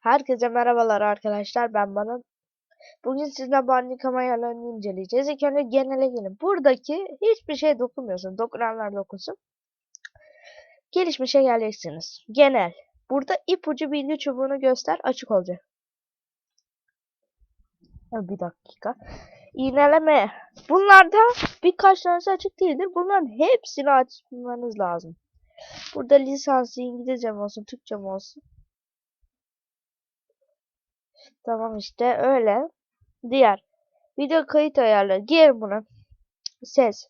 Herkese merhabalar arkadaşlar ben bana. Bugün sizinle bandikam ayarlarını inceleyeceğiz. İlk önce genele gelin. Buradaki hiçbir şey dokunmuyorsun. Dokunanlar dokunsun. Gelişmişe geleceksiniz. Genel. Burada ipucu bilgi çubuğunu göster açık olacak. Bir dakika. İğneleme. Bunlarda birkaç tanesi açık değildir. Bunların hepsini açmanız lazım. Burada lisansı İngilizce mi olsun, Türkçe mi olsun? Tamam işte öyle. Diğer video kayıt ayarları. Gir bunu. Ses.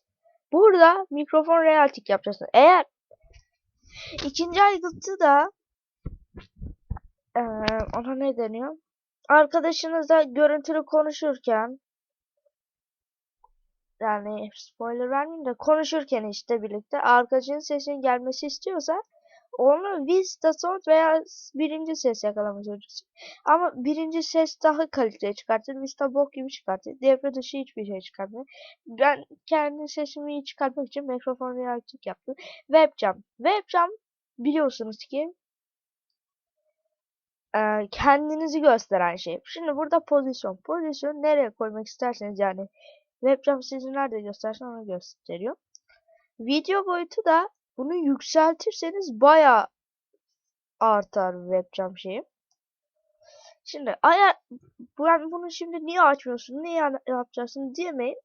Burada mikrofon realtik yapacaksın. Eğer ikinci aygıtı da eee, ona ne deniyor? Arkadaşınızla görüntülü konuşurken yani spoiler vermeyeyim de konuşurken işte birlikte arkadaşının sesinin gelmesi istiyorsa onu Vista Sound veya birinci ses yakalamak zorundasın. Ama birinci ses daha kaliteli çıkartır. Vista bok gibi çıkartır. Devre dışı hiçbir şey çıkartmıyor. Ben kendi sesimi iyi çıkartmak için mikrofon realtik yaptım. Webcam. Webcam biliyorsunuz ki eee, kendinizi gösteren şey. Şimdi burada pozisyon. Pozisyon nereye koymak isterseniz yani webcam sizi nerede göstersen onu gösteriyor. Video boyutu da bunu yükseltirseniz bayağı artar webcam şeyi. Şimdi ayar ben bunu şimdi niye açmıyorsun, niye ya- yapacaksın diyemeyin.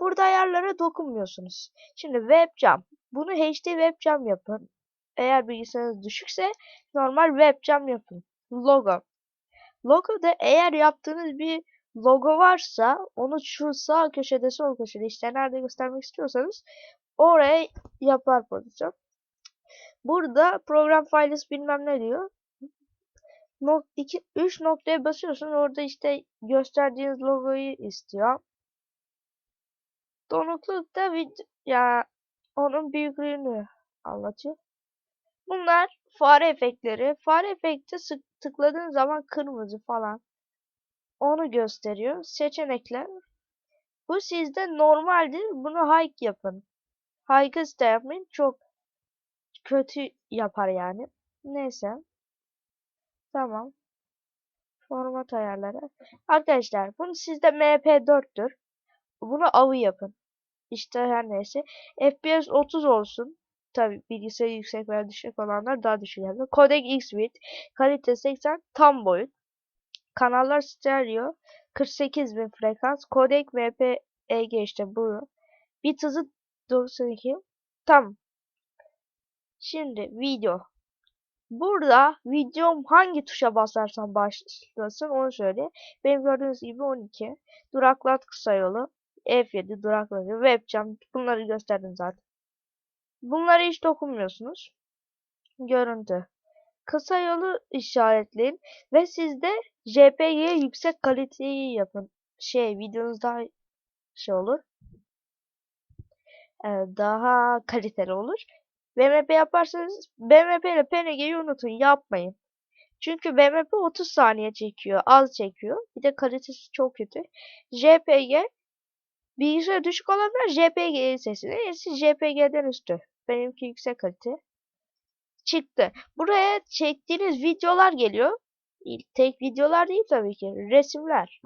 Burada ayarlara dokunmuyorsunuz. Şimdi webcam. Bunu HD webcam yapın. Eğer bilgisayarınız düşükse normal webcam yapın. Logo. Logo da eğer yaptığınız bir logo varsa onu şu sağ köşede sol köşede işte nerede göstermek istiyorsanız oraya yapar pozisyon. Burada program files bilmem ne diyor. Nok 2 3 noktaya basıyorsun orada işte gösterdiğiniz logoyu istiyor. Donukluk da vid- ya onun büyüklüğünü anlatıyor. Bunlar fare efektleri. Fare efekti tıkladığın zaman kırmızı falan. Onu gösteriyor. Seçenekler. Bu sizde normaldir. Bunu hike yapın. Hike da yapmayın. Çok kötü yapar yani. Neyse. Tamam. Format ayarları. Arkadaşlar bunu sizde MP4'tür. Bunu avı yapın. İşte her neyse. FPS 30 olsun. Tabi bilgisayarı yüksek veya düşük olanlar daha düşük yapıyor. Codec X-Bit. Kalite 80 tam boyut. Kanallar stereo. 48.000 frekans. Codec MPEG işte bu. Bit hızı 92. Tamam. Şimdi video. Burada videom hangi tuşa basarsan başlasın onu söyle. Benim gördüğünüz gibi 12. Duraklat kısa yolu. F7 duraklat webcam bunları gösterdim zaten. Bunlara hiç dokunmuyorsunuz. Görüntü. Kısa yolu işaretleyin ve sizde JPG yüksek kaliteyi yapın. Şey videonuz daha şey olur. Ee, daha kaliteli olur. BMP yaparsanız BMP ile PNG'yi unutun yapmayın. Çünkü BMP 30 saniye çekiyor. Az çekiyor. Bir de kalitesi çok kötü. JPG bilgisayar düşük olanlar JPG sesini. Esi JPG'den üstü. Benimki yüksek kalite. Çıktı. Buraya çektiğiniz videolar geliyor. Tek videolar değil tabii ki. Resimler.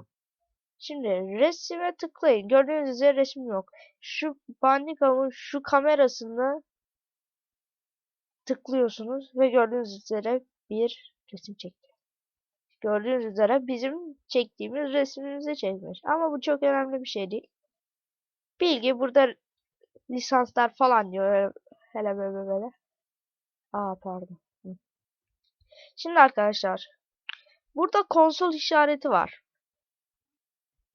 Şimdi resime tıklayın. Gördüğünüz üzere resim yok. Şu Bandicam'ın şu kamerasını tıklıyorsunuz ve gördüğünüz üzere bir resim çekti. Gördüğünüz üzere bizim çektiğimiz resmimizi çekmiş. Ama bu çok önemli bir şey değil. Bilgi burada lisanslar falan diyor. Hele böyle böyle. Aa pardon. Şimdi arkadaşlar. Burada konsol işareti var.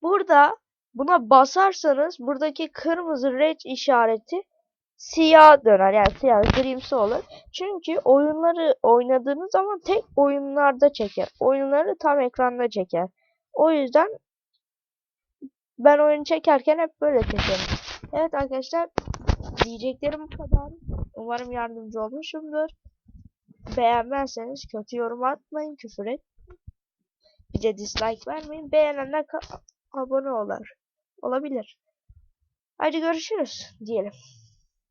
Burada buna basarsanız buradaki kırmızı red işareti siyah döner. Yani siyah grimsi olur. Çünkü oyunları oynadığınız zaman tek oyunlarda çeker. Oyunları tam ekranda çeker. O yüzden ben oyun çekerken hep böyle çekerim. Evet arkadaşlar diyeceklerim bu kadar. Umarım yardımcı olmuşumdur. Beğenmezseniz kötü yorum atmayın, küfür et. Bir de dislike vermeyin. Beğenenler abone olar. Olabilir. Hadi görüşürüz diyelim.